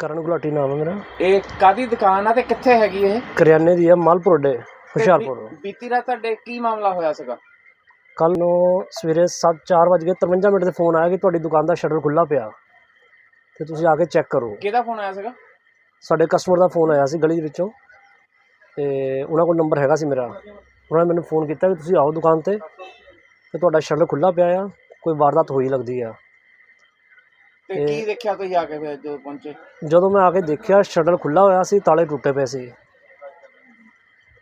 ਕਰਨ ਗੁਲਾਟੀ ਨਾਮ ਹੈ ਮੇਰਾ। ਇਹ ਕਾਦੀ ਦੁਕਾਨ ਆ ਤੇ ਕਿੱਥੇ ਹੈਗੀ ਇਹ? ਕਰਿਆਨੇ ਦੀ ਹੈ ਮਾਲਪੁਰ ਡੇ ਹੁਸ਼ਿਆਰਪੁਰ। ਬੀਤੀ ਰਾਤ ਤੁਹਾਡੇ ਕੀ ਮਾਮਲਾ ਹੋਇਆ ਸੀਗਾ? ਕੱਲ ਨੂੰ ਸਵੇਰੇ 7:04 ਵਜੇ 53 ਮਿੰਟ ਤੇ ਫੋਨ ਆਇਆ ਕਿ ਤੁਹਾਡੀ ਦੁਕਾਨ ਦਾ ਸ਼ਟਰ ਖੁੱਲਾ ਪਿਆ। ਤੇ ਤੁਸੀਂ ਆ ਕੇ ਚੈੱਕ ਕਰੋ। ਕਿਹਦਾ ਫੋਨ ਆਇਆ ਸੀਗਾ? ਸਾਡੇ ਕਸਟਮਰ ਦਾ ਫੋਨ ਆਇਆ ਸੀ ਗਲੀ ਦੇ ਵਿੱਚੋਂ। ਤੇ ਉਹਨਾਂ ਕੋਲ ਨੰਬਰ ਹੈਗਾ ਸੀ ਮੇਰਾ। ਉਹਨਾਂ ਨੇ ਮੈਨੂੰ ਫੋਨ ਕੀਤਾ ਕਿ ਤੁਸੀਂ ਆਓ ਦੁਕਾਨ ਤੇ ਤੇ ਤੁਹਾਡਾ ਸ਼ਟਰ ਖੁੱਲਾ ਪਿਆ ਆ ਕੋਈ ਵਾਰਦਾਤ ਹੋਈ ਲੱਗਦੀ ਆ। ਤੇ ਕੀ ਦੇਖਿਆ ਤੁਸੀਂ ਆ ਕੇ ਫਿਰ ਜਦੋਂ ਪਹੁੰਚੇ? ਜਦੋਂ ਮੈਂ ਆ ਕੇ ਦੇਖਿਆ ਸ਼ਟਰ ਖੁੱਲਾ ਹੋਇਆ ਸੀ ਤਾਲੇ ਟੁੱਟੇ ਪਏ ਸੀ।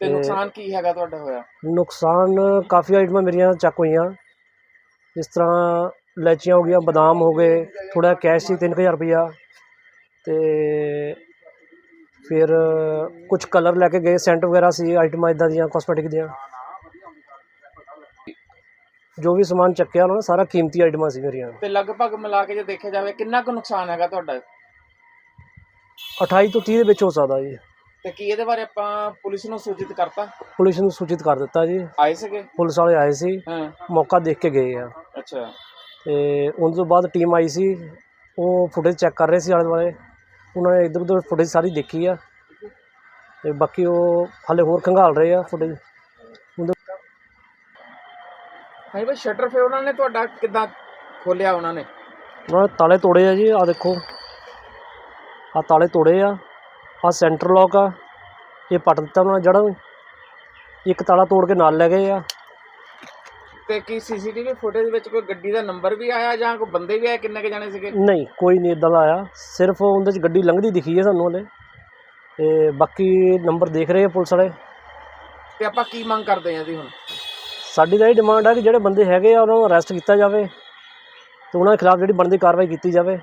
ਤੇ ਨੁਕਸਾਨ ਕੀ ਹੈਗਾ ਤੁਹਾਡਾ ਹੋਇਆ? ਨੁਕਸਾਨ ਕਾਫੀ ਆਈਟਮਾਂ ਮੇਰੀਆਂ ਚੱਕ ਹੋਈਆਂ। ਜਿਸ ਤਰ੍ਹਾਂ ਲੈਚੀਆਂ ਹੋ ਗਈਆਂ ਬਦਾਮ ਹੋ ਗਏ ਥੋੜਾ ਕੈਸ਼ ਸੀ 3000 ਰੁਪਇਆ ਤੇ ਫਿਰ ਕੁਝ ਕਲਰ ਲੈ ਕੇ ਗਏ ਸੈਂਟ ਵਗੈਰਾ ਸੀ ਆਈਟਮਾਂ ਇਦਾਂ ਦੀਆਂ ਕਾਸਮੈਟਿਕ ਦੀਆਂ। ਜੋ ਵੀ ਸਮਾਨ ਚੱਕਿਆ ਉਹਨਾਂ ਨੇ ਸਾਰਾ ਕੀਮਤੀ ਆਈਟਮਾਂ ਸੀ ਮੇਰੀਆਂ। ਤੇ ਲਗਭਗ ਮਿਲਾ ਕੇ ਜੇ ਦੇਖਿਆ ਜਾਵੇ ਕਿੰਨਾ ਕੁ ਨੁਕਸਾਨ ਹੈਗਾ ਤੁਹਾਡਾ? 28 ਤੋਂ 30 ਦੇ ਵਿੱਚ ਹੋ ਸਕਦਾ ਜੀ। ਤੇ ਕੀ ਇਹਦੇ ਬਾਰੇ ਆਪਾਂ ਪੁਲਿਸ ਨੂੰ ਸੂਚਿਤ ਕਰਤਾ? ਪੁਲਿਸ ਨੂੰ ਸੂਚਿਤ ਕਰ ਦਿੱਤਾ ਜੀ। ਆਏ ਸੀਗੇ? ਪੁਲਿਸ ਵਾਲੇ ਆਏ ਸੀ। ਹਾਂ। ਮੌਕਾ ਦੇਖ ਕੇ ਗਏ ਆ। ਅੱਛਾ। ਤੇ ਉਸ ਤੋਂ ਬਾਅਦ ਟੀਮ ਆਈ ਸੀ। ਉਹ ਫੁਟੇਜ ਚੈੱਕ ਕਰ ਰਹੇ ਸੀ ਆਲੇ ਦੁਆਲੇ। ਉਹਨਾਂ ਨੇ ਇੱਧਰ ਉੱਧਰ ਫੁਟੇਜ ਸਾਰੀ ਦੇਖੀ ਆ। ਤੇ ਬਾਕੀ ਉਹ ਹਾਲੇ ਹੋਰ ਖੰਗਾਲ ਰਹੇ ਆ ਫੁਟੇਜ। ਹਾਂ ਬਈ ਸ਼ਟਰ ਫਿਰ ਉਹਨਾਂ ਨੇ ਤੁਹਾਡਾ ਕਿੱਦਾਂ ਖੋਲਿਆ ਉਹਨਾਂ ਨੇ? ਉਹਨਾਂ ਨੇ ਤਾਲੇ ਤੋੜੇ ਆ ਜੀ ਆ ਦੇਖੋ। ਆ ਤਾਲੇ ਤੋੜੇ ਆ ਆ ਸੈਂਟਰ ਲੌਕ ਆ ਇਹ ਪੱਟ ਦਿੱਤਾ ਉਹਨਾਂ ਨੇ ਜੜ੍ਹਾਂ ਇੱਕ ਤਾਲਾ ਤੋੜ ਕੇ ਨਾਲ ਲੈ ਗਏ ਆ। ਤੇ ਕੀ ਸੀਸੀਟੀਵੀ ਫੁਟੇਜ ਵਿੱਚ ਕੋਈ ਗੱਡੀ ਦਾ ਨੰਬਰ ਵੀ ਆਇਆ ਜਾਂ ਕੋਈ ਬੰਦੇ ਵੀ ਆਏ ਕਿੰਨੇ ਕੇ ਜਾਣੇ ਸੀਗੇ? ਨਹੀਂ ਕੋਈ ਨਹੀਂ ਇਦਾਂ ਦਾ ਆਇਆ। ਸਿਰਫ ਉਹਦੇ 'ਚ ਗੱਡੀ ਲੰਘਦੀ ਦਿਖੀ ਹੈ ਸਾਨੂੰ ਹਲੇ। ਤੇ ਬਾਕੀ ਨੰਬਰ ਦੇਖ ਰਹੇ ਆ ਪੁਲਿਸ ਵਾਲੇ। ਤੇ ਆਪਾਂ ਕੀ ਮੰਗ ਕਰਦੇ ਆਂ ਜੀ ਹੁਣ? ਸਾਡੀ ਤਾਂ ਇਹ ਡਿਮਾਂਡ ਹੈ ਕਿ ਜਿਹੜੇ ਬੰਦੇ ਹੈਗੇ ਆ ਉਹਨਾਂ ਨੂੰ ਅਰੈਸਟ ਕੀਤਾ ਜਾਵੇ ਤੇ ਉਹਨਾਂ ਦੇ ਖਿਲਾਫ ਜਿਹੜੀ ਬਣਦੀ ਕਾਰਵਾਈ ਕੀਤੀ ਜਾਵੇ।